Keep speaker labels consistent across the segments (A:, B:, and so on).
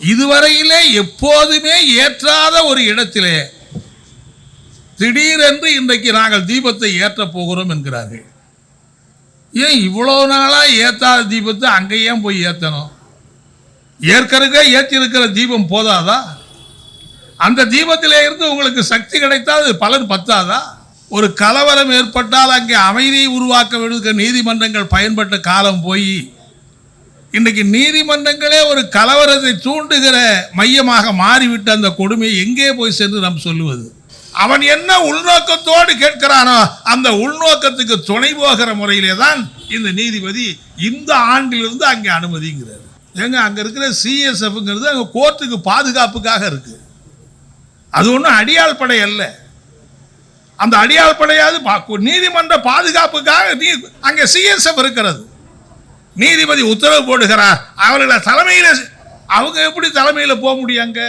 A: இதுவரையிலே எப்போதுமே ஏற்றாத ஒரு இடத்திலே திடீரென்று இன்றைக்கு நாங்கள் தீபத்தை ஏற்றப் போகிறோம் என்கிறார்கள். ஏன் இவ்வளோ நாளாக ஏற்றாத தீபத்தை அங்கே ஏன் போய் ஏற்றணும் ஏற்கனவே ஏற்றிருக்கிற தீபம் போதாதா? அந்த தீபத்திலே இருந்து உங்களுக்கு சக்தி கிடைத்தால் அது பலன் பத்தாதா? ஒரு கலவரம் ஏற்பட்டால் அங்கே அமைதியை உருவாக்க வேண்டிய நீதிமன்றங்கள் பயன்பட்ட காலம் போய் இன்றைக்கு நீதிமன்றங்களே ஒரு கலவரத்தை தூண்டுகிற மையமாக மாறிவிட்ட அந்த கொடுமையை எங்கே போய் சென்று நாம் சொல்லுவது? அவன் என்ன உள்நோக்கத்தோடு கேட்கிறானோ அந்த உள்நோக்கத்துக்கு துணை போகிற முறையிலே தான் இந்த நீதிபதி இந்த ஆண்டிலிருந்து அங்கே அனுமதிங்கிறார். ஏங்க அங்கே இருக்கிற சிஎஸ்எஃப்ங்கிறது அங்கே கோர்ட்டுக்கு பாதுகாப்புக்காக இருக்கு. அது ஒன்றும் அடியாள் படை அல்ல. அந்த அடியாள் படையாவது பா- நீதிமன்ற பாதுகாப்புக்காக நீ அங்கே சிஎஸ்எஃப் இருக்கிறது. நீதிபதி உத்தரவு போடுகிறார். அவர்களை தலைமையில் அவங்க எப்படி தலைமையில் போக முடியும் அங்கே?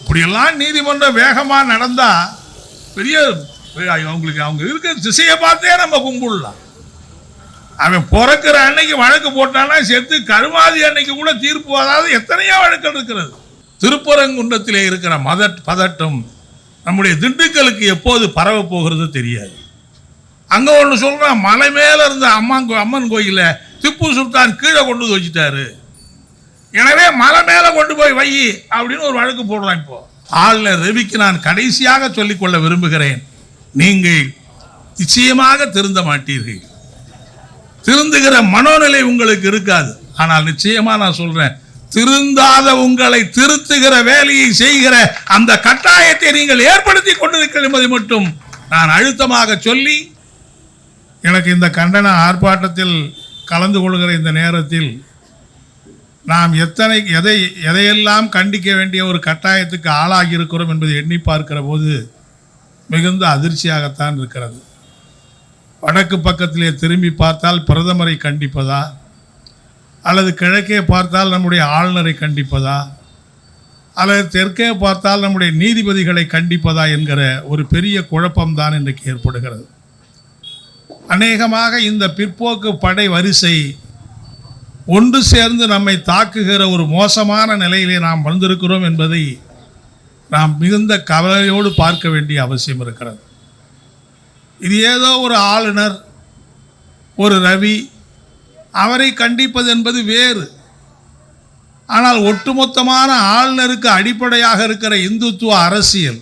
A: இப்படியெல்லாம் நீதிமன்றம் வேகமாக நடந்தால் பெரிய அவங்களுக்கு அவங்க இருக்கிற திசையை பார்த்தே நம்ம கும்பிடலாம். அவன் பிறக்கிற அன்னைக்கு வழக்கு போட்டானா செத்து கருமாதி அன்னைக்கு கூட தீர்ப்பு வராது எத்தனையோ வழக்குகள் இருக்கிறது. திருப்பரங்குன்றத்திலே இருக்கிற மத பதட்டம் நம்முடைய திண்டுக்கலுக்கு எப்போது பரவ போகிறது தெரியாது. அங்கே ஒன்று சொல்கிறான் மலை மேலே இருந்த அம்மன் அம்மன் கோயிலை திப்பு சுல்தான் கீழே கொண்டு வந்து வச்சுட்டாரு. எனவே மலை மேலே கொண்டு போய் வை அப்படின்னு ஒரு வழக்கு போடுறான் இப்போ. ஆளுநர் ரவிக்கு நான் கடைசியாக சொல்லிக்கொள்ள விரும்புகிறேன். நீங்கள் நிச்சயமாக திருந்த மாட்டீர்கள். திருந்துகிற மனோநிலை உங்களுக்கு இருக்காது. ஆனால் நிச்சயமா நான் சொல்றேன் திருந்தாத உங்களை திருத்துகிற வேலையை செய்கிற அந்த கட்டாயத்தை நீங்கள் ஏற்படுத்தி கொண்டிருக்கிற என்பதை மட்டும் நான் அழுத்தமாக சொல்லி எனக்கு இந்த கண்டன ஆர்ப்பாட்டத்தில் கலந்து கொள்கிற இந்த நேரத்தில் நாம் எத்தனை எதை எதையெல்லாம் கண்டிக்க வேண்டிய ஒரு கட்டாயத்துக்கு ஆளாகி இருக்கிறோம் என்பதை எண்ணி பார்க்கிற போது மிகுந்த அதிர்ச்சியாகத்தான் இருக்கிறது. வடக்கு பக்கத்திலே திரும்பி பார்த்தால் பிரதமரை கண்டிப்பதா? அல்லது கிழக்கே பார்த்தால் நம்முடைய ஆளுநரை கண்டிப்பதா? அல்லது தெற்கே பார்த்தால் நம்முடைய நீதிபதிகளை கண்டிப்பதா என்கிற ஒரு பெரிய குழப்பம்தான் இன்றைக்கு ஏற்படுகிறது. அநேகமாக இந்த பிற்போக்கு படை வரிசை ஒன்று சேர்ந்து நம்மை தாக்குகிற ஒரு மோசமான நிலையிலே நாம் வந்திருக்கிறோம் என்பதை நாம் மிகுந்த கவலையோடு பார்க்க வேண்டிய அவசியம் இருக்கிறது. இது ஏதோ ஒரு ஆளுநர் ஒரு ரவி அவரை கண்டிப்பது என்பது வேறு. ஆனால் ஒட்டுமொத்தமான ஆளுநருக்கு அடிப்படையாக இருக்கிற இந்துத்துவ அரசியல்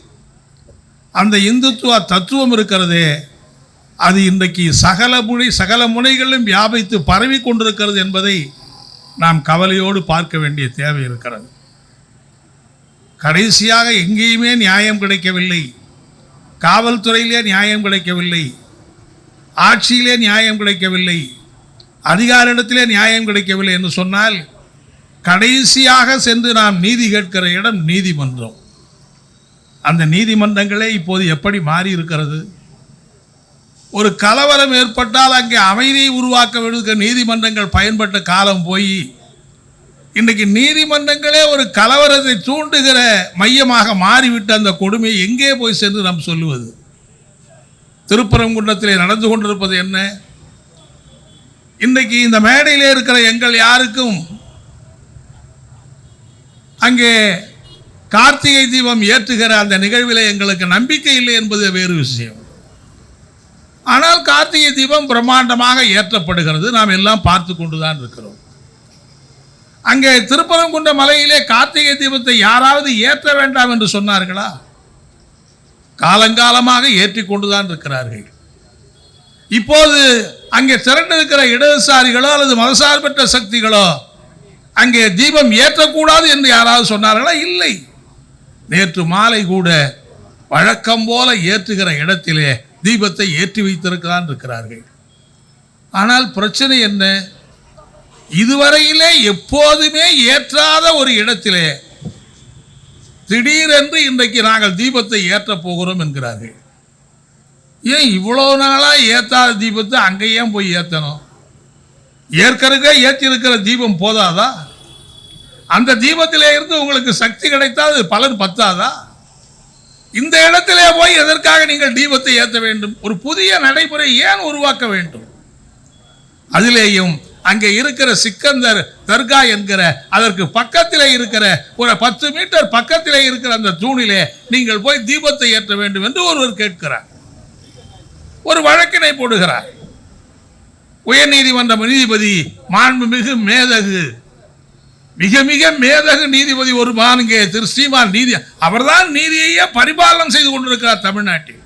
A: அந்த இந்துத்துவ தத்துவம் இருக்கிறதே அது இன்றைக்கு சகல முனை சகல முனைகளிலும் வியாபித்து பரவி கொண்டிருக்கிறது என்பதை நாம் கவலையோடு பார்க்க வேண்டிய தேவை இருக்கிறது. கடைசியாக எங்கேயுமே நியாயம் கிடைக்கவில்லை. காவல்துறையிலே நியாயம் கிடைக்கவில்லை. ஆட்சியிலே நியாயம் கிடைக்கவில்லை. அதிகாரிடத்திலே நியாயம் கிடைக்கவில்லை என்று சொன்னால் கடைசியாக சென்று நாம் நீதி கேட்கிற இடம் நீதிமன்றம். அந்த நீதிமன்றங்களே இப்போது எப்படி மாறி இருக்கிறது ஒரு கலவரம் ஏற்பட்டால் அங்கே அமைதியை உருவாக்க வேண்டிய நீதிமன்றங்கள் பயன்பட்ட காலம் போய் இன்றைக்கு நீதிமன்றங்களே ஒரு கலவரத்தை தூண்டுகிற மையமாக மாறிவிட்ட அந்த கொடுமையை எங்கே போய் சென்று நாம் சொல்லுவது? திருப்பரங்குன்றத்திலே நடந்து கொண்டிருப்பது என்ன? இன்றைக்கு இந்த மேடையிலே இருக்கிற எங்கள் யாருக்கும் அங்கே கார்த்திகை தீபம் ஏற்றுகிற அந்த நிகழ்வில் எங்களுக்கு நம்பிக்கை இல்லை என்பது வேறு விஷயம். கார்த்திகை தீபம் பிரம்மாண்டமாக ஏற்றப்படுகிறது. நாம் எல்லாம் பார்த்து கொண்டுதான் இருக்கிறோம். அங்கே திருப்பரங்குன்ற மலையிலே கார்த்திகை தீபத்தை யாராவது ஏற்ற வேண்டாம் என்று சொன்னார்களா? காலங்காலமாக ஏற்றி கொண்டுதான் இருக்கிறார்கள். இப்போது அங்கே திரண்டிருக்கிற இடதுசாரிகளோ அல்லது மதசார்பற்ற சக்திகளோ அங்கே தீபம் ஏற்றக்கூடாது என்று யாராவது சொன்னார்களா? இல்லை. நேற்று மாலை கூட வழக்கம் போல ஏற்றுகிற இடத்திலே தீபத்தை ஏற்றி வைத்திருக்கிறான் இருக்கிறார்கள். ஆனால் பிரச்சனை என்ன? இதுவரையிலே எப்போதுமே ஏற்றாத ஒரு இடத்திலே திடீரென்று இன்றைக்கு நாங்கள் தீபத்தை ஏற்றப் போகிறோம் என்கிறார்கள். ஏன் இவ்வளோ நாளாக ஏற்றாத தீபத்தை அங்கே ஏன் போய் ஏற்றணும் ஏற்கனவே ஏற்றிருக்கிற தீபம் போதாதா? அந்த தீபத்திலே இருந்து உங்களுக்கு சக்தி கிடைத்தால் அது பலன் பத்தாதா? இந்த இடத்திலே போய் எதற்காக நீங்கள் தீபத்தை ஏற்ற வேண்டும்? ஒரு புதிய நடைமுறை ஏன் உருவாக்க வேண்டும்? அதிலேயும் அங்கே இருக்கிற சிக்கந்தர் தர்கா என்கிற அதற்கு பக்கத்திலே இருக்கிற ஒரு பத்து மீட்டர் பக்கத்திலே இருக்கிற அந்த தூணிலே நீங்கள் போய் தீபத்தை ஏற்ற வேண்டும் என்று ஒருவர் கேட்கிறார். ஒரு வழக்கினை போடுகிறார். உயர்நீதிமன்ற நீதிபதி மாண்புமிகு மேதகு மிக மிக மேதகு நீதிபதி ஒரு மானுங்க திரு ஸ்ரீமான் நீதி அவர்தான் நீதியையே பரிபாலனம் செய்து கொண்டிருக்கிறார் தமிழ்நாட்டில்.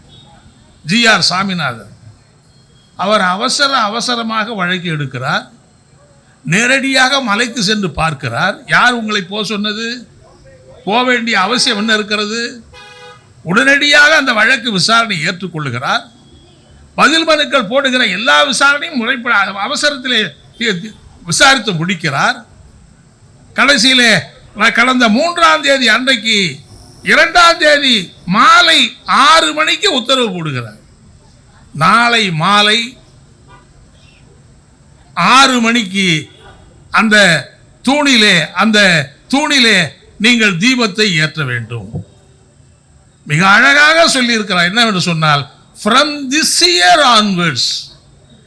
A: G R Saminathan. அவர் அவசர அவசரமாக வழக்கு எடுக்கிறார். நேரடியாக மலைக்கு சென்று பார்க்கிறார். யார் உங்களை போக சொன்னது? போக வேண்டிய அவசியம் என்ன இருக்கிறது? உடனடியாக அந்த வழக்கு விசாரணை ஏற்றுக்கொள்ளுகிறார் பதில் மனுக்கள் போடுகிற எல்லா விசாரணையும் முறைப்பட அவசரத்தில் விசாரித்து முடிக்கிறார். கடைசியிலே நான் கடந்த மூன்றாம் தேதி அன்றைக்கு இரண்டாம் தேதி மாலை ஆறு மணிக்கு உத்தரவு போடுகிறார். நாளை மாலை ஆறு மணிக்கு அந்த தூணிலே அந்த தூணிலே நீங்கள் தீபத்தை ஏற்ற வேண்டும். மிக அழகாக சொல்லியிருக்கிறார். என்னவென்று சொன்னால் ஃப்ரம் திஸ் இயர் ஆன்வர்ட்ஸ்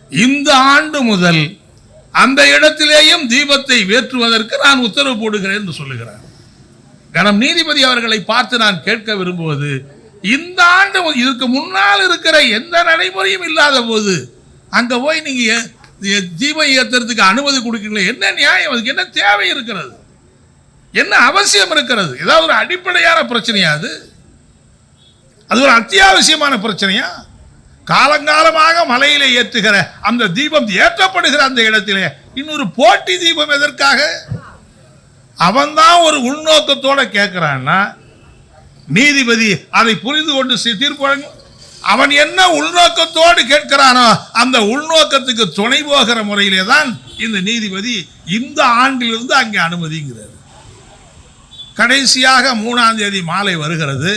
A: இந்த ஆண்டு முதல் அந்த இடத்திலேயும் தீபத்தை வேற்றுவதற்கு நான் உத்தரவு போடுகிறேன் என்று சொல்லுகிறார். கணம் நீதிபதி அவர்களை பார்த்து நான் கேட்க விரும்புவது இந்த ஆண்டு இதுக்கு முன்னால் இருக்கிற எந்த நடைமுறையும் இல்லாத போது அங்கே போய் நீங்கள் தீபம் ஏற்றுறதுக்கு அனுமதி கொடுக்கீங்களே என்ன நியாயம்? அதுக்கு என்ன தேவை இருக்கிறது? என்ன அவசியம் இருக்கிறது? ஏதாவது ஒரு அடிப்படையான பிரச்சனையா அது? அது ஒரு அத்தியாவசியமான பிரச்சனையா? காலங்காலமாக மலையிலே ஏற்றுகிற அந்த தீபம் ஏற்றப்படுகிற அந்த இடத்திலே இன்னொரு போட்டி தீபம் எதற்காக? அவன்தான் ஒரு உள்நோக்கத்தோட கேட்கிறான்னா நீதிபதி அதை புரிந்து கொண்டு தீர்ப்பு வழங்கும் அவன் என்ன உள்நோக்கத்தோடு கேட்கிறானோ அந்த உள்நோக்கத்துக்கு துணை போகிற முறையிலே தான் இந்த நீதிபதி இந்த ஆண்டிலிருந்து அங்கே அனுமதிங்கிறது கடைசியாக மூணாம் தேதி மாலை வருகிறது.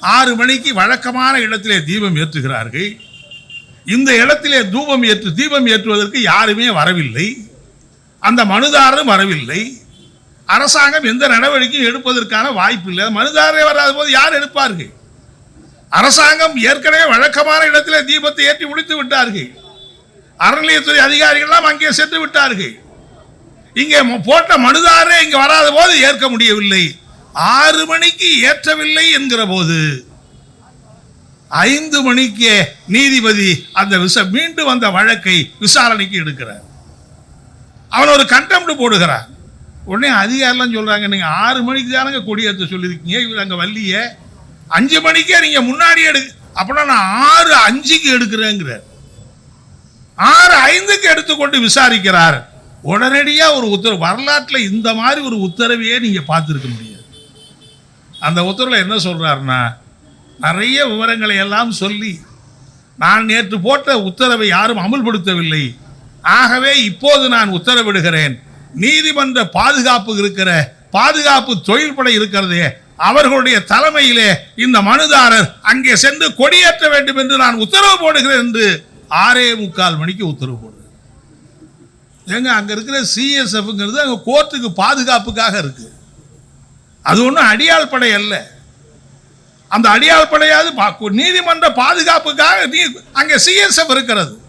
A: ஆறு மணிக்கு வழக்கமான இடத்திலே தீபம் ஏற்றுகிறார்கள். இந்த இடத்திலே தூபம் ஏற்று தீபம் ஏற்றுவதற்கு யாருமே வரவில்லை. அந்த மனுதாரரும் வரவில்லை. அரசாங்கம் எந்த நடவடிக்கையும் எடுப்பதற்கான வாய்ப்பு இல்லை. மனுதாரரே வராத போது யார் எடுப்பார்கள்? அரசாங்கம் ஏற்கனவே வழக்கமான இடத்திலே தீபத்தை ஏற்றி முடித்து விட்டார்கள். அறநிலையத்துறை அதிகாரிகள் அங்கே சென்று விட்டார்கள். இங்கே போட்ட மனுதாரே இங்கே வராத போது ஏற்க முடியவில்லை. ஆறு மணிக்கு ஏற்றவில்லை என்கிற போது ஐந்து மணிக்கே நீதிபதி அந்த விச மீண்டும் அந்த வழக்கை விசாரணைக்கு எடுக்கிறார். அவன் ஒரு கண்டெம்ட் போடுகிறான். உடனே அதிகாரிலாம் சொல்றாங்க நீங்க ஆறு மணிக்கு தானங்க கொடியேற்ற சொல்லியிருக்கீங்க இவர் அங்கே வள்ளிய அஞ்சு மணிக்கே நீங்க முன்னாடி எடு அப்படின்னா நான் ஆறு அஞ்சுக்கு எடுக்கிறேங்கிறார். ஆறு ஐந்துக்கு எடுத்துக்கொண்டு விசாரிக்கிறார். உடனடியா ஒரு உத்தரவு வரலாற்றில் இந்த மாதிரி ஒரு உத்தரவையே நீங்க பார்த்துருக்க முடியும். அந்த உத்தரவில் என்ன சொல்கிறாருன்னா நிறைய விவரங்களை எல்லாம் சொல்லி நான் நேற்று போட்ட உத்தரவை யாரும் அமுல்படுத்தவில்லை. ஆகவே இப்போது நான் உத்தரவிடுகிறேன். நீதிமன்ற பாதுகாப்பு இருக்கிற பாதுகாப்பு தொழிற்படை இருக்கிறதே அவர்களுடைய தலைமையிலே இந்த மனுதாரர் அங்கே சென்று கொடியேற்ற வேண்டும் என்று நான் உத்தரவு போடுகிறேன் என்று ஆறே முக்கால் மணிக்கு உத்தரவு போடுறேன். ஏங்க அங்கே இருக்கிற சிஎஸ்எஃப்ங்கிறது அங்கே கோர்ட்டுக்கு பாதுகாப்புக்காக இருக்குது அது ஒன்றும் அடியாள் படை அல்ல. அந்த அடியாள் படையாவது பா- நீதிமன்ற பாதுகாப்புக்காக நீ அங்கே சிஎஸ்எஃப் இருக்கிறது.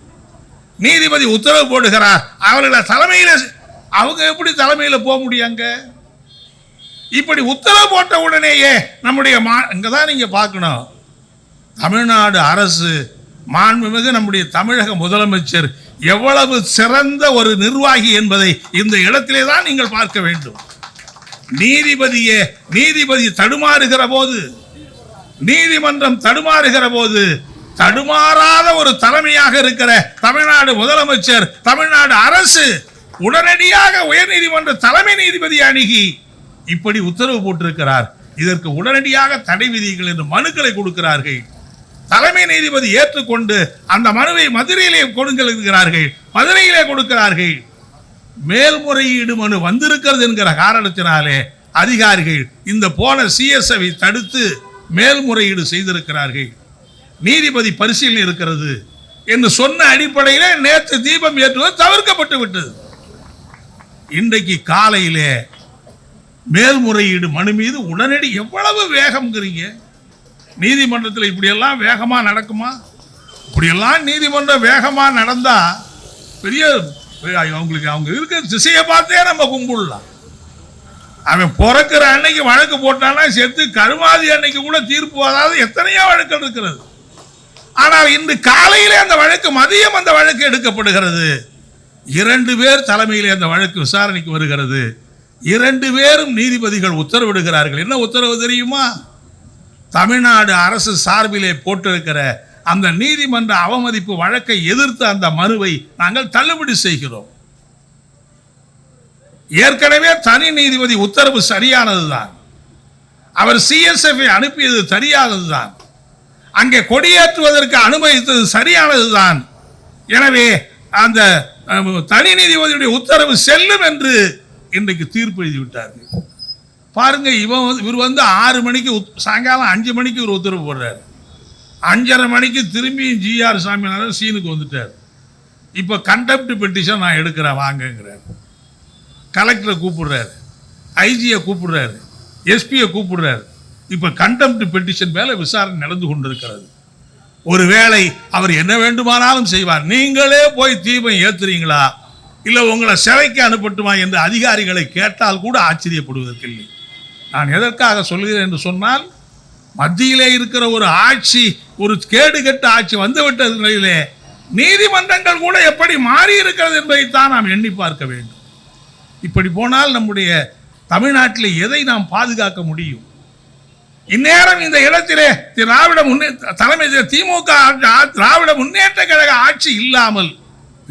A: நீதிபதி உத்தரவு போடுகிறார் அவர்களை தலைமையில் அவங்க எப்படி தலைமையில் போக முடியும் அங்கே? இப்படி உத்தரவு போட்ட உடனேயே நம்முடைய மா இங்கே தான் நீங்கள் பார்க்கணும். தமிழ்நாடு அரசு மாண்புமிகு நம்முடைய தமிழக முதலமைச்சர் எவ்வளவு சிறந்த ஒரு நிர்வாகி என்பதை இந்த இடத்திலே தான் நீங்கள் பார்க்க வேண்டும். நீதிபதியே நீதிபதி தடுமாறுகிற போது நீதிமன்றம் தடுமாறுகிற போது தடுமாறாத ஒரு தலைமையாக இருக்கிற தமிழ்நாடு முதலமைச்சர் தமிழ்நாடு அரசு உடனடியாக உயர்நீதிமன்ற தலைமை நீதிபதி அணுகி இப்படி உத்தரவு போட்டிருக்கிறார். இதற்கு உடனடியாக தடை விதிகள் என்று மனுக்களை கொடுக்கிறார்கள். தலைமை நீதிபதி ஏற்றுக்கொண்டு அந்த மனுவை மதுரையிலே கொடுக்கிறார்கள் மதுரையிலே கொடுக்கிறார்கள். மேல்முறையீடு மனு வந்திருக்கிறது என்கிற காரணத்தினாலே அதிகாரிகள் இந்த போன சிஎஸ்ஐ தடுத்து மேல்முறையீடு செய்திருக்கிறார்கள். நீதிபதி பரிசீலனை இருக்கிறது என்று சொன்ன அடிப்படையிலே நேற்று தீபம் ஏற்றுவது தவிர்க்கப்பட்டு விட்டது. இன்றைக்கு காலையிலே மேல்முறையீடு மனு மீது உடனடி எவ்வளவு வேகம்ங்கிறீங்க? நீதிமன்றத்தில் இப்படியெல்லாம் வேகமாக நடக்குமா? இப்படியெல்லாம் நீதிமன்றம் வேகமாக நடந்தால் பெரிய அவங்களுக்கு அவங்க இருக்கிற திசையை பார்த்தே நம்ம கும்பிடலாம். அவன் பிறக்கிற அன்னைக்கு வழக்கு போட்டானா செத்து கருமாதி அன்னைக்கு கூட தீர்ப்பு வராது எத்தனையோ வழக்கு இருக்கிறது. ஆனால் இன்று காலையிலே அந்த வழக்கு மதியம் அந்த வழக்கு எடுக்கப்படுகிறது. இரண்டு பேர் தலைமையிலே அந்த வழக்கு விசாரணைக்கு வருகிறது. இரண்டு பேரும் நீதிபதிகள் உத்தரவிடுகிறார்கள். என்ன உத்தரவு தெரியுமா? தமிழ்நாடு அரசு சார்பிலே போட்டிருக்கிற அந்த நீதிமன்ற அவமதிப்பு வழக்கை எதிர்த்து அந்த மனுவை நாங்கள் தள்ளுபடி செய்கிறோம். ஏற்கனவே தனி நீதிபதி உத்தரவு சரியானதுதான். அவர் சிஎஸ்எஃப் அனுப்பியது சரியானதுதான். அங்கே கொடியேற்றுவதற்கு அனுமதித்தது சரியானதுதான். எனவே அந்த தனி நீதிபதியுடைய உத்தரவு செல்லும் என்று இன்றைக்கு தீர்ப்பு எழுதிவிட்டார்கள். பாருங்க இவன் இவர் வந்து ஆறு மணிக்கு சாயங்காலம் அஞ்சு மணிக்கு ஒரு உத்தரவு போடுறாரு. அஞ்சரை மணிக்கு திரும்பியும் ஜிஆர் சாமிநாதன் சீனுக்கு வந்துட்டார். இப்போ கண்டெப்ட் பெட்டிஷன் நான் எடுக்கிறேன் வாங்கங்கிறார். கலெக்டரை கூப்பிடுறாரு. ஐஜியை கூப்பிடுறாரு. எஸ்பியை கூப்பிடுறாரு. இப்போ கண்டெம்ட் பெட்டிஷன் மேலே விசாரணை நடந்து கொண்டிருக்கிறது. ஒருவேளை அவர் என்ன வேண்டுமானாலும் செய்வார். நீங்களே போய் தீபம் ஏத்துறீங்களா? இல்லை உங்களை சிறைக்கு அனுப்பட்டுமா என்று அதிகாரிகளை கேட்டால் கூட ஆச்சரியப்படுவதற்கில்லை நான் எதற்காக சொல்கிறேன் என்று சொன்னால் மத்தியிலே இருக்கிற ஒரு ஆட்சி ஒரு கேடுகெட்ட ஆட்சி வந்துவிட்ட நிலையிலே நீதிமன்றங்கள் கூட எப்படி மாறி இருக்கிறது என்பதைத்தான் நாம் எண்ணி பார்க்க வேண்டும். இப்படி போனால் நம்முடைய தமிழ்நாட்டில் எதை நாம் பாதுகாக்க முடியும்? இந்நேரம் இந்த இடத்திலே திராவிட முன்னே தலைமை திமுக திராவிட முன்னேற்ற கழக ஆட்சி இல்லாமல்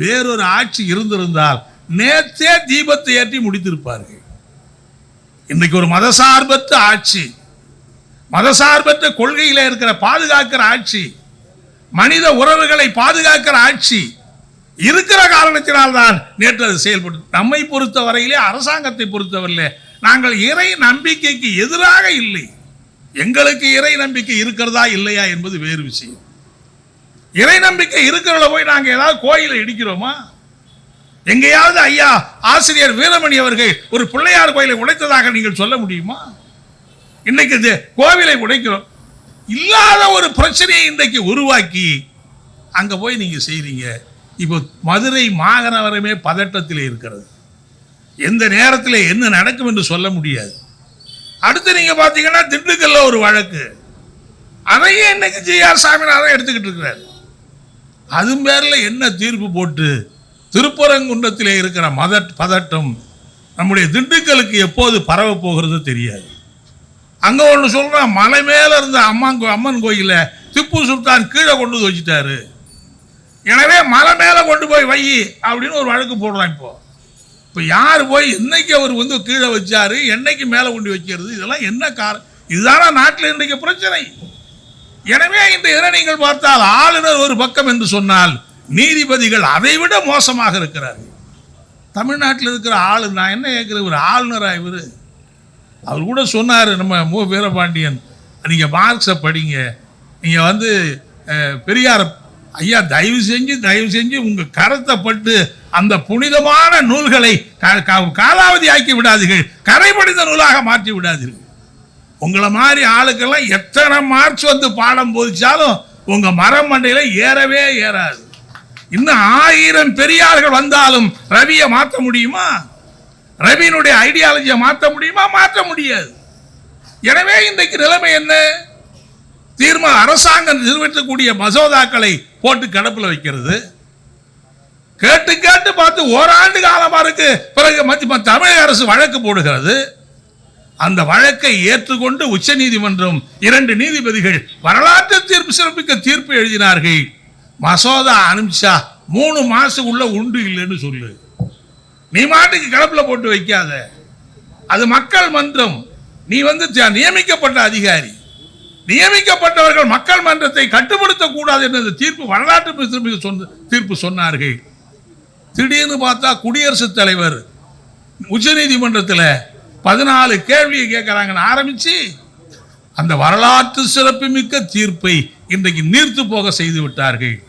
A: வேறொரு ஆட்சி இருந்திருந்தால் நேற்றே தீபத்தை ஏற்றி முடித்திருப்பார்கள். இன்றைக்கு ஒரு மதசார்பற்ற ஆட்சி. மதசார்பற்ற கொள்கையில் இருக்கிற பாதுகாக்கிற ஆட்சி மனித உறவுகளை பாதுகாக்கிற ஆட்சி இருக்கிற காரணத்தினால்தான் நேற்று அது செயல்பட்டு நம்மை பொறுத்தவரையிலே அரசாங்கத்தை பொறுத்தவரையிலே நாங்கள் இறை நம்பிக்கைக்கு எதிராக இல்லை. எங்களுக்கு இறை நம்பிக்கை இருக்கிறதா இல்லையா என்பது வேறு விஷயம். இறை நம்பிக்கை இருக்கிறவள போய் நாங்கள் ஏதாவது கோயிலை இடிக்கிறோமா? எங்கேயாவது ஐயா ஆசிரியர் வீரமணி அவர்கள் ஒரு பிள்ளையார் கோயிலை உடைத்ததாக நீங்கள் சொல்ல முடியுமா? இன்னைக்கு கோவிலை உடைக்கிறோம். இல்லாத ஒரு பிரச்சனையை இன்றைக்கு உருவாக்கி அங்கே போய் நீங்கள் செய்கிறீங்க இப்போ மதுரை மாநகரமே பதட்டத்தில் இருக்கிறது. எந்த நேரத்தில் என்ன நடக்கும் என்று சொல்ல முடியாது. அடுத்து நீங்கள் பார்த்தீங்கன்னா திண்டுக்கல்ல ஒரு வழக்கு. அதையே இன்னைக்கு ஜிஆர் சாமிநாதன் எடுத்துக்கிட்டு இருக்கிறார். அது பேரில் என்ன தீர்ப்பு போட்டு திருப்பரங்குன்றத்தில் இருக்கிற மத பதட்டம் நம்முடைய திண்டுக்கலுக்கு எப்போது பரவ போகிறது தெரியாது. அங்கே ஒன்று சொல்கிறான் மலை மேலே இருந்த அம்மான் அம்மன் கோயிலில் திப்பு சுல்தான் கீழே கொண்டு வந்து வச்சுட்டாரு. எனவே மலை மேலே கொண்டு போய் வை அப்படின்னு ஒரு வழக்கு போடுறான் இப்போ. இப்போ யார் போய் என்னைக்கு அவர் வந்து கீழே வச்சார் என்னைக்கு மேலே கொண்டு வைக்கிறது இதெல்லாம் என்ன காரணம் இதுதானா நாட்டில் இன்றைக்கு பிரச்சனை. எனவே இந்த இதனை நீங்கள் பார்த்தால் ஆளுநர் ஒரு பக்கம் என்று சொன்னால் நீதிபதிகள் அதைவிட மோசமாக இருக்கிறார்கள். தமிழ்நாட்டில் இருக்கிற ஆளுநர் நான் என்ன கேட்குறேன் இவர் ஆளுநராக இவர்? அவர் கூட சொன்னார் நம்ம மு. வீரபாண்டியன் நீங்கள் மார்க்ஸை படிங்க. நீங்கள் வந்து பெரியார் ஐயா தயவு செஞ்சு தயவு செஞ்சு உங்கள் கரத்தை பட்டு அந்த புனிதமான நூல்களை கா- கா- காலாவதி ஆக்கி விடாதீர்கள். கரைபடிந்த நூலாக மாற்றி விடாதீர்கள். உங்களை மாதிரி ஆளுக்கெல்லாம் எத்தனை மார்க்ஸ் வந்து பாடம் போதிச்சாலும் உங்கள் மரம் மண்டையில் ஏறவே ஏறாது. இன்னும் ஆயிரம் பெரியார்கள் வந்தாலும் ரவியை மாற்ற முடியுமா? ரவியினுடைய ஐடியாலஜியை மாற்ற முடியுமா? மாற்ற முடியாது. எனவே இன்றைக்கு நிலைமை என்ன? தீர்மா அரசாங்கம் நிறைவேற்றக்கூடிய மசோதாக்களை போட்டு கடப்பில் வைக்கிறது. கேட்டு கேட்டு பார்த்து ஓராண்டு காலமாக இருக்கு. பிறகு மத்திய தமிழக அரசு வழக்கு போடுகிறது. அந்த வழக்கை ஏற்றுக்கொண்டு உச்சநீதிமன்றம் இரண்டு நீதிபதிகள் வரலாற்று தீர்ப்பு சிறப்பிக்க தீர்ப்பு எழுதினார்கள். மசோதா அனுப்பிச்சா மூணு மாசத்துக்குள்ள உண்டு இல்லைன்னு சொல்லு. நீ மாட்டுக்கு கிடப்புல போட்டு வைக்காத. அது மக்கள் மன்றம். நீ வந்து நியமிக்கப்பட்ட அதிகாரி. நியமிக்கப்பட்டவர்கள் மக்கள் மன்றத்தை கட்டுப்படுத்தக்கூடாது என்ற தீர்ப்பு வரலாற்று சொன்ன தீர்ப்பு சொன்னார்கள். திடீர்னு பார்த்தா குடியரசுத் தலைவர் உச்சநீதிமன்றத்தில் பதினாலு கேள்வியை கேட்குறாங்கன்னு ஆரம்பிச்சு அந்த வரலாற்று சிறப்புமிக்க தீர்ப்பை இன்றைக்கு நீர்த்து போக செய்து விட்டார்கள்.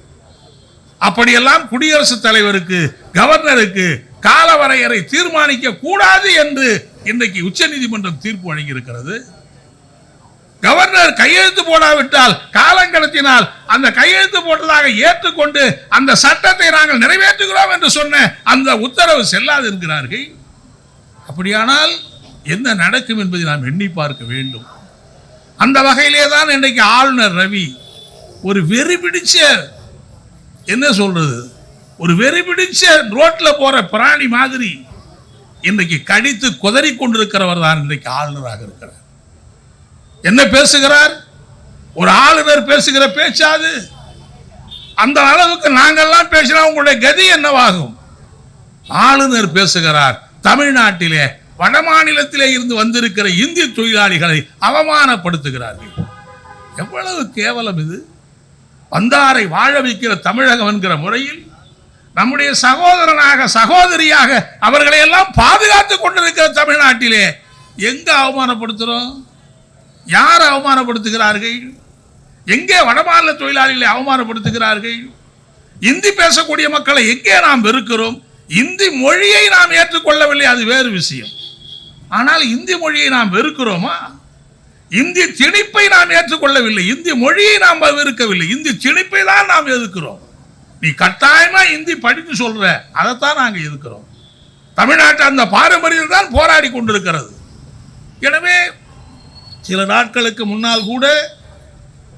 A: அப்படியெல்லாம் குடியரசுத் தலைவருக்கு கவர்னருக்கு காலவரையறை தீர்மானிக்க கூடாது என்று இன்றைக்கு உச்சநீதிமன்றம் தீர்ப்பு வழங்கியிருக்கிறது. கவர்னர் கையெழுத்து போடாவிட்டால் காலம் கடத்தினால் அந்த கையெழுத்து போட்டதாக ஏற்றுக்கொண்டு அந்த சட்டத்தை நாங்கள் நிறைவேற்றுகிறோம் என்று சொன்ன அந்த உத்தரவு செல்லாது என்கிறார்கள் அப்படியானால் என்ன நடக்கும் என்பதை நாம் எண்ணி பார்க்க வேண்டும். அந்த வகையிலே தான் இன்றைக்கு ஆளுநர் ரவி ஒரு வெறி பிடிச்ச என்ன சொல்றது? ஒரு வெறி பிடிச்ச ரோட்ல போகிற பிராணி மாதிரி இன்றைக்கு கடித்து குதறி கொண்டிருக்கிறவர் தான் இன்றைக்கு ஆளுநராக இருக்கிறார். என்ன பேசுகிறார்? ஒரு ஆளுநர் பேசுகிற பேச்சாது. அந்த அளவுக்கு நாங்கெல்லாம் பேசினா உங்களுடைய கதி என்னவாகும்? ஆளுநர் பேசுகிறார் தமிழ்நாட்டிலே வடமாநிலத்திலே இருந்து வந்திருக்கிற இந்திய தொழிலாளிகளை அவமானப்படுத்துகிறார்கள். எவ்வளவு கேவலம் இது. வந்தாரை வாழ வைக்கிற தமிழகம் என்கிற முறையில் நம்முடைய சகோதரனாக சகோதரியாக அவர்களை எல்லாம் பாதுகாத்து கொண்டிருக்கிற தமிழ்நாட்டிலே எங்கே அவமானப்படுத்துகிறோம் யார் அவமானப்படுத்துகிறார்கள்? எங்கே வடமாநில தொழிலாளிகளை அவமானப்படுத்துகிறார்கள்? இந்தி பேசக்கூடிய மக்களை எங்கே நாம் வெறுக்கிறோம்? இந்தி மொழியை நாம் ஏற்றுக்கொள்ளவில்லை அது வேறு விஷயம். ஆனால் இந்தி மொழியை நாம் வெறுக்கிறோமா? இந்தி திணிப்பை நாம் ஏற்றுக்கொள்ளவில்லை இந்தி மொழியை நாம் வெறுக்கவில்லை இந்தி திணிப்பை தான் நாம் எதிர்க்கிறோம். நீ கட்டாயமா இந்தி படித்து சொல்ற. அதைத்தான் நாங்கள் இருக்கிறோம். தமிழ்நாட்டு அந்த பாரம்பரியம் தான் போராடி கொண்டிருக்கிறது. எனவே சில நாட்களுக்கு முன்னால் கூட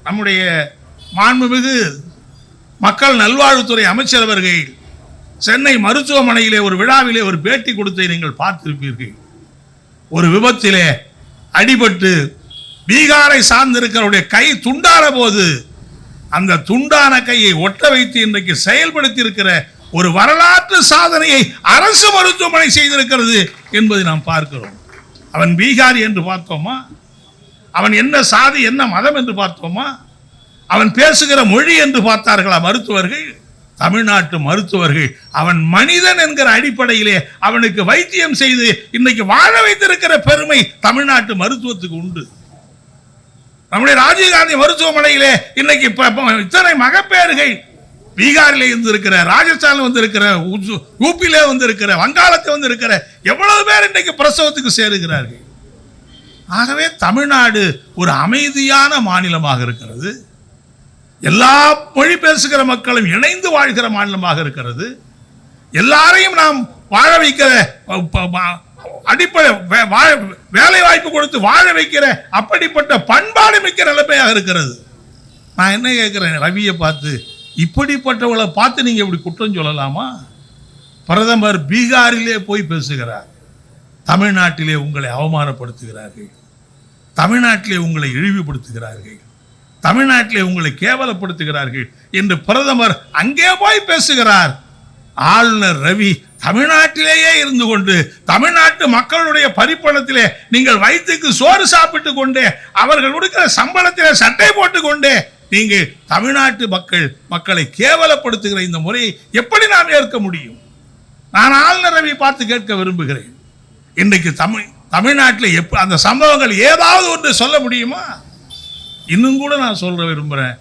A: நம்முடைய மாண்புமிகு மக்கள் நல்வாழ்வுத்துறை அமைச்சர் அவர்கள் சென்னை மருத்துவமனையிலே ஒரு விழாவிலே ஒரு பேட்டி கொடுத்தை நீங்கள் பார்த்திருப்பீர்கள். ஒரு விபத்திலே அடிபட்டு பீகாரை சார்ந்திருக்கிறவருடைய கை துண்டான போது அந்த துண்டான கையை ஒட்ட வைத்து இன்றைக்கு செயல்படுத்தி இருக்கிற ஒரு வரலாற்று சாதனையை அரசு மருத்துவமனை செய்திருக்கிறது என்பதை நாம் பார்க்கிறோம். அவன் பீகாரி என்று பார்த்தோமா? அவன் என்ன சாதி என்ன மதம் என்று பார்த்தோமா? அவன் பேசுகிற மொழி என்று பார்த்தார்களா மருத்துவர்கள்? தமிழ்நாட்டு மருத்துவர்கள் அவன் மனிதன் என்கிற அடிப்படையிலே அவனுக்கு வைத்தியம் செய்து இன்னைக்கு வாழ வைத்திருக்கிற பெருமை தமிழ்நாட்டு மருத்துவத்துக்கு உண்டு. நம்முடைய ராஜீவ்காந்தி மருத்துவமனையிலே இன்னைக்கு இப்போ இத்தனை மகப்பேறுகள் பீகாரிலே இருந்திருக்கிற ராஜஸ்தான் வந்திருக்கிற வந்து இருக்கிற யூபியிலே வங்காளத்தில் வந்திருக்கிற எவ்வளவு பேர் இன்றைக்கு பிரசவத்துக்கு சேருகிறார்கள்? ஆகவே தமிழ்நாடு ஒரு அமைதியான மாநிலமாக இருக்கிறது. எல்லா மொழி பேசுகிற மக்களும் இணைந்து வாழ்கிற மாநிலமாக இருக்கிறது. எல்லாரையும் நாம் வாழ வைக்கிற அடிப்படை வாழ- வேலை வாய்ப்பு கொடுத்து வாழ வைக்கிற அப்படிப்பட்ட பண்பாடு மிக்க நிலைமையாக இருக்கிறது. நான் என்ன கேட்குறேன் ரவியை பார்த்து இப்படிப்பட்டவளை பார்த்து நீங்க இப்படி குற்றம் சொல்லலாமா? பிரதமர் பீகாரிலே போய் பேசுகிறார். தமிழ்நாட்டிலே உங்களை அவமானப்படுத்துகிறார்கள். தமிழ்நாட்டிலே உங்களை இழிவுபடுத்துகிறார்கள். தமிழ்நாட்டிலே உங்களை கேவலப்படுத்துகிறார்கள் என்று பிரதமர் அங்கே போய் பேசுகிறார். ஆளுநர் ரவி தமிழ்நாட்டிலேயே இருந்து கொண்டு தமிழ்நாட்டு மக்களுடைய பரிப்பணத்திலே நீங்கள் வயிற்றுக்கு சோறு சாப்பிட்டு கொண்டே அவர்கள் கொடுக்கிற சம்பளத்திலே சட்டை போட்டு கொண்டே நீங்கள் தமிழ்நாட்டு மக்கள் மக்களை கேவலப்படுத்துகிற இந்த முறையை எப்படி நாம் ஏற்க முடியும்? நான் ஆளுநரவை பார்த்து கேட்க விரும்புகிறேன். இன்றைக்கு தமிழ் தமிழ்நாட்டில் எப்ப அந்த சம்பவங்கள் ஏதாவது ஒன்று சொல்ல முடியுமா? இன்னும் கூட நான் சொல்ல விரும்புகிறேன்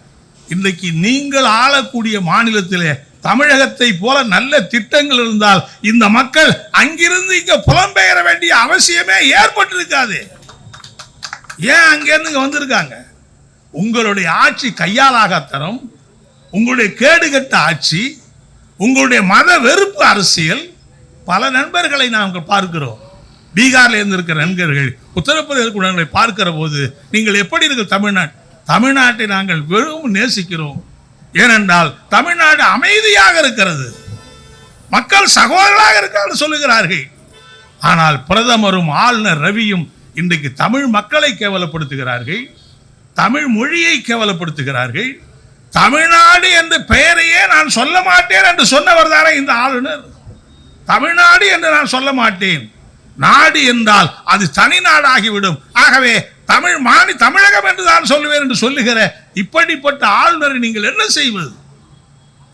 A: இன்றைக்கு நீங்கள் ஆளக்கூடிய மாநிலத்திலே தமிழகத்தை போல நல்ல திட்டங்கள் இருந்தால் இந்த மக்கள் அங்கிருந்து இங்க புலம்பெயர வேண்டிய அவசியமே ஏற்பட்டிருக்காது. ஏன் அங்கேருந்து இங்கே வந்திருக்காங்க? உங்களுடைய ஆட்சி கையாலாகத்தனம் உங்களுடைய கேடுகட்ட ஆட்சி உங்களுடைய மத வெறுப்பு அரசியல் பல நண்பர்களை நாங்கள் பார்க்கிறோம். பீகாரில் இருந்திருக்கிற நண்பர்கள் உத்தரப்பிரதேச குழந்தைகளை பார்க்கிற போது நீங்கள் எப்படி இருக்கு தமிழ்நாடு தமிழ்நாட்டை நாங்கள் வெறும் நேசிக்கிறோம். ஏனென்றால் தமிழ்நாடு அமைதியாக இருக்கிறது. மக்கள் சகோதரர்களாக இருக்கிறார்கள் சொல்லுகிறார்கள். ஆனால் பிரதமரும் ஆளுநர் ரவியும் இன்றைக்கு தமிழ் மக்களை கேவலப்படுத்துகிறார்கள். தமிழ் மொழியை கேவலப்படுத்துகிறார்கள். தமிழ்நாடு என்ற பெயரையே நான் சொல்ல மாட்டேன் என்று சொன்னவர் தானே இந்த ஆளுநர். தமிழ்நாடு என்று நான் சொல்ல மாட்டேன். நாடு என்றால் அது தனி நாடாகிவிடும். ஆகவே தமிழ் மானி தமிழகம் என்று தான் சொல்லுவேன் என்று சொல்லுகிற இப்படிப்பட்ட ஆளுநரை நீங்கள் என்ன செய்வது?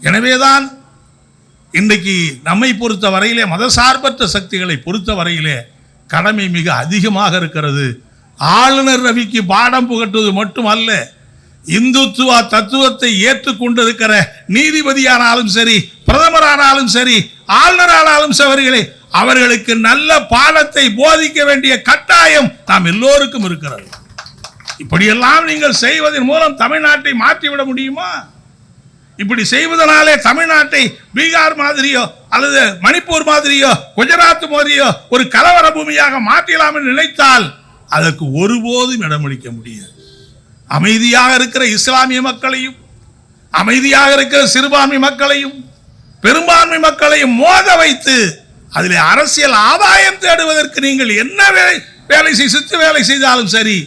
A: எனவேதான் இன்றைக்கு நம்மை பொறுத்த வரையிலே மதசார்பற்ற சக்திகளை பொறுத்த வரையிலே கடமை மிக அதிகமாக இருக்கிறது. ஆளுநர் ரவிக்கு பாடம் புகட்டுவது மட்டுமல்ல இந்துத்துவ தத்துவத்தை ஏற்றுக்கொண்டிருக்கிற நீதிபதியானாலும் சரி பிரதமரானாலும் சரி ஆளுநரானாலும் சரி அவர்களுக்கு நல்ல பாடத்தை போதிக்க வேண்டிய கட்டாயம் நாம் எல்லோருக்கும் இருக்கிறது. இப்படியெல்லாம் நீங்கள் செய்வதன் மூலம் தமிழ்நாட்டை மாற்றிவிட முடியுமா? இப்படி செய்வதனாலே தமிழ்நாட்டை பீகார் மாதிரியோ அல்லது மணிப்பூர் மாதிரியோ குஜராத் மாதிரியோ ஒரு கலவர பூமியாக மாற்றலாம் என்று நினைத்தால் அதற்கு ஒருபோதும் இடமளிக்க முடியாது. அமைதியாக இருக்கிற இஸ்லாமிய மக்களையும் அமைதியாக இருக்கிற சிறுபான்மை மக்களையும் பெரும்பான்மை மக்களையும் மோத வைத்து அதில் அரசியல் ஆதாயம் தேடுவதற்கு நீங்கள் என்ன வேலை வேலை செய்து சித்து வேலை செய்தாலும் சரி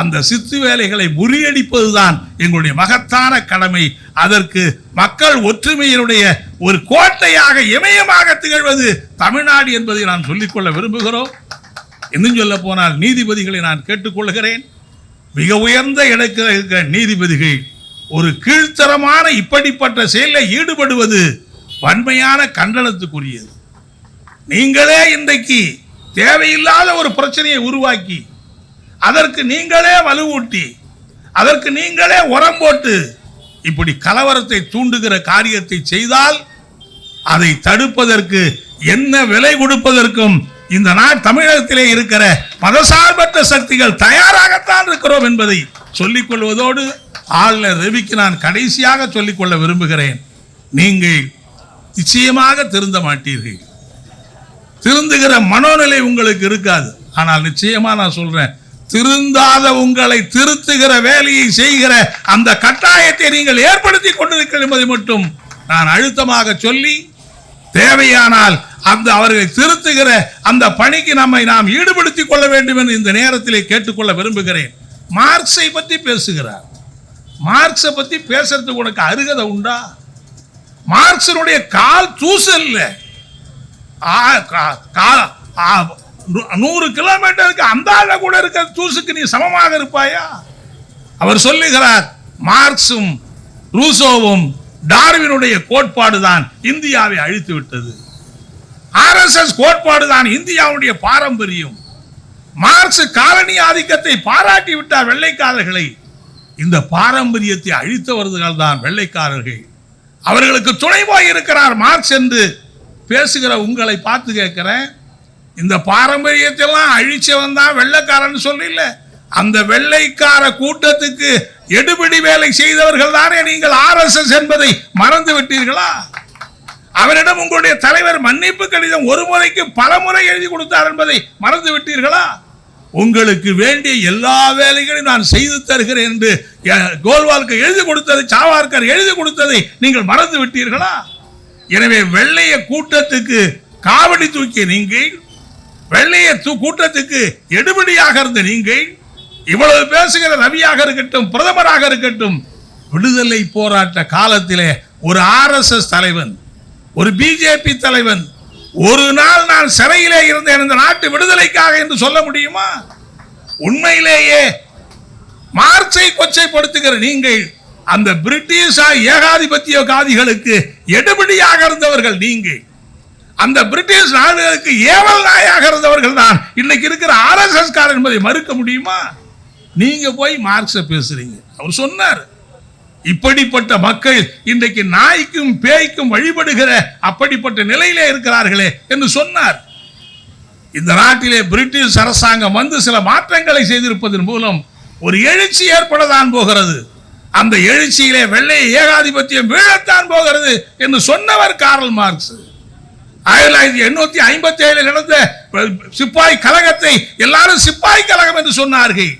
A: அந்த சித்து வேலைகளை முறியடிப்பதுதான் எங்களுடைய மகத்தான கடமை. அதற்கு மக்கள் ஒற்றுமையினுடைய ஒரு கோட்டையாக இமயமாக திகழ்வது தமிழ்நாடு என்பதை நான் சொல்லிக்கொள்ள விரும்புகிறோம். இன்னும் சொல்ல போனால் நீதிபதிகளை நான் கேட்டுக்கொள்கிறேன் மிக உயர்ந்த இடத்தில் இருக்கிற நீதிபதிகள் ஒரு கீழ்த்தரமான இப்படிப்பட்ட செயலில் ஈடுபடுவது வன்மையான கண்டனத்துக்குரியது. நீங்களே இன்றைக்கு தேவையில்லாத ஒரு பிரச்சனையை உருவாக்கி அதற்கு நீங்களே வலுவூட்டி அதற்கு நீங்களே உரம் போட்டு இப்படி கலவரத்தை தூண்டுகிற காரியத்தை செய்தால் அதை தடுப்பதற்கு என்ன விலை கொடுப்பதற்கும் இந்த நாள் தமிழகத்திலே இருக்கிற மதசார்பற்ற சக்திகள் தயாராகத்தான் இருக்கிறோம் என்பதை சொல்லிக் கொள்வதோடு ஆளுநர் ரவிக்கு நான் கடைசியாக சொல்லிக்கொள்ள விரும்புகிறேன். நீங்கள் நிச்சயமாக திருந்த மாட்டீர்கள். திருந்துகிற மனோநிலை உங்களுக்கு இருக்காது. ஆனால் நிச்சயமாக நான் சொல்கிறேன் திருந்தாத உங்களை திருத்துகிற வேலையை செய்கிற அந்த கட்டாயத்தை நீங்கள் ஏற்படுத்தி கொண்டிருக்கிறீர்கள் என்பதை மட்டும் நான் அழுத்தமாக சொல்லி தேவையானால் அந்த அவர்களை திருத்துகிற அந்த பணிக்கு நம்மை நாம் ஈடுபடுத்திக் கொள்ள வேண்டும் என்று இந்த நேரத்திலே கேட்டுக்கொள்ள விரும்புகிறேன். மார்க்ஸை பற்றி பேசுகிறார். மார்க்ஸை பற்றி பேசுறதுக்கு உனக்கு அருகதை உண்டா? மார்க்சனுடைய கால் தூசல் இல்லை. ஆ- நூறு கிலோமீட்டருக்கு அந்த ஆள கூட இருக்கிற தூசுக்கு நீ சமமாக இருப்பாயா? அவர் சொல்லுகிறார் மார்க்ஸும் ரூசோவும் டார்வினுடைய கோட்பாடு தான் இந்தியாவை அழித்து விட்டது. ஆர்எஸ்எஸ் கோட்பாடு தான் இந்தியாவுடைய பாரம்பரியம். மார்க்ஸ் காலனி ஆதிக்கத்தை பாராட்டி விட்டார் வெள்ளைக்காரர்களை. இந்த பாரம்பரியத்தை அழித்தவர்கள் தான் வெள்ளைக்காரர்கள். அவர்களுக்கு துணை போய் இருக்கிறார் மார்க்ஸ் என்று பேசுகிற உங்களை பார்த்து கேட்கிறேன். இந்த பாரம்பரியத்தெல்லாம் அழிச்சவன் தான் வெள்ளைக்காரன் சொல்லல அந்த வெள்ளைக்கார கூட்டத்துக்கு எடுபிடி வேலை செய்தவர்கள் தானே நீங்கள் ஆர்எஸ்எஸ் என்பதை மறந்து விட்டீர்களா? அவரிடம் உங்களுடைய தலைவர் மன்னிப்பு கடிதம் ஒரு முறைக்கு பல முறை எழுதி கொடுத்தார் என்பதை மறந்து விட்டீர்களா? உங்களுக்கு வேண்டிய எல்லா வேலைகளையும் நான் செய்து தருகிறேன் என்று அஹ், கோல்வால்க்கு எழுதி கொடுத்ததை சாவார்கர் எழுதி கொடுத்ததை நீங்கள் மறந்து விட்டீர்களா? எனவே வெள்ளைய கூட்டத்துக்கு காவடி தூக்கிய நீங்கள் வெள்ளைய கூட்டத்துக்கு எடுபடியாக இருந்த நீங்கள் இவ்வளவு பேசுகிற ரவியாக இருக்கட்டும் பிரதமராக இருக்கட்டும் விடுதலை போராட்ட காலத்திலே ஒரு ஆர்எஸ்எஸ் தலைவன் ஒரு பிஜேபி தலைவன் ஒரு நாள் நான் சிறையிலே இருந்தேன் இந்த நாட்டு விடுதலைக்காக என்று சொல்ல முடியுமா? உண்மையிலேயே மார்ச்சை கொச்சைப்படுத்துகிற நீங்கள் அந்த பிரிட்டிஷா ஏகாதிபத்திய காதிகளுக்கு எடுபடியாக இருந்தவர்கள் நீங்கள் அந்த பிரிட்டிஷ் நாடுகளுக்கு ஏவல் நாயாக இருந்தவர்கள் தான் இன்னைக்கு இருக்கிற ஆர்எஸ்எஸ் காரர் என்பதை மறுக்க முடியுமா? நீங்க போய் மார்க்ஸ பேசுறீங்க. அவர் சொன்னார் இப்படிப்பட்ட மக்கள் இன்றைக்கு நாய்க்கும் பேய்க்கும் வழிபடுகிற அப்படிப்பட்ட நிலையிலே இருக்கிறார்களே என்று சொன்னார். இந்த நாட்டிலே பிரிட்டிஷ் அரசாங்கம் வந்து சில மாற்றங்களை செய்திருப்பதன் மூலம் ஒரு எழுச்சி ஏற்படத்தான் போகிறது. அந்த எழுச்சியிலே வெள்ளை ஏகாதிபத்தியம் வீழத்தான் போகிறது என்று சொன்னவர் கார்ல் மார்க்ஸ். ஆயிரத்தி தொள்ளாயிரத்தி எண்ணூத்தி ஐம்பத்தி ஏழு நடந்த சிப்பாய் கழகத்தை எல்லாரும் சிப்பாய் கழகம் என்று சொன்னார்கள்.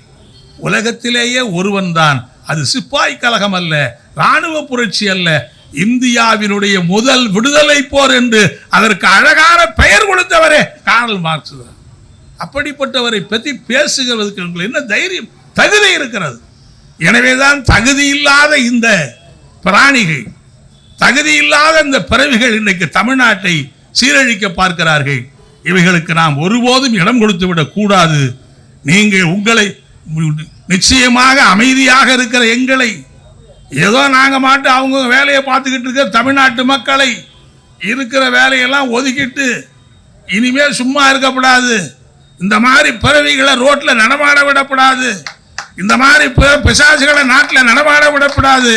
A: உலகத்திலேயே ஒருவன் தான். அது சிப்பாய் கழகம் அல்ல ராணுவ புரட்சி அல்ல. இந்தியாவினுடைய முதல் விடுதலை போர் என்று அதற்கு அழகான பெயர் கொடுத்தவரே கார்ல் மார்க்ஸ் தான். அப்படிப்பட்டவரை பற்றி பேசுகிறதுக்கு உங்களுக்கு என்ன தைரியம்? தகுதி இருக்கிறது. எனவேதான் தகுதி இல்லாத இந்த பிராணிகள் தகுதி இல்லாத இந்த பிறவிகள் இன்னைக்கு தமிழ்நாட்டை சீரழிக்க பார்க்கிறார்கள். இவைகளுக்கு நாம் ஒருபோதும் இடம் கொடுத்து விடக்கூடாது நீங்கள் உங்களை நிச்சயமாக அமைதியாக இருக்கிற எங்களை ஏதோ நாங்கள் மாட்டு அவங்க வேலையை பார்த்துக்கிட்டு இருக்கிற தமிழ்நாட்டு மக்களை இருக்கிற வேலையெல்லாம் ஒதுக்கிட்டு இனிமேல் சும்மா இருக்கக்கூடாது இந்த மாதிரி பிறவிகளை ரோட்டில் நடமாட விடக்கூடாது இந்த மாதிரி பிற- பிசாசுகளை நாட்டில் நடமாட விடக்கூடாது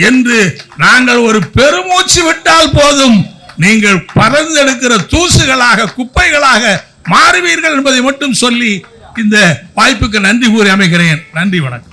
A: என்று நாங்கள் ஒரு பெருமூச்சு விட்டால் போதும். நீங்கள் பறந்தெடுக்கிற தூசுகளாக குப்பைகளாக மாறுவீர்கள் என்பதை மட்டும் சொல்லி இந்த வாய்ப்புக்கு நன்றி கூறி அமைகிறேன். நன்றி வணக்கம்.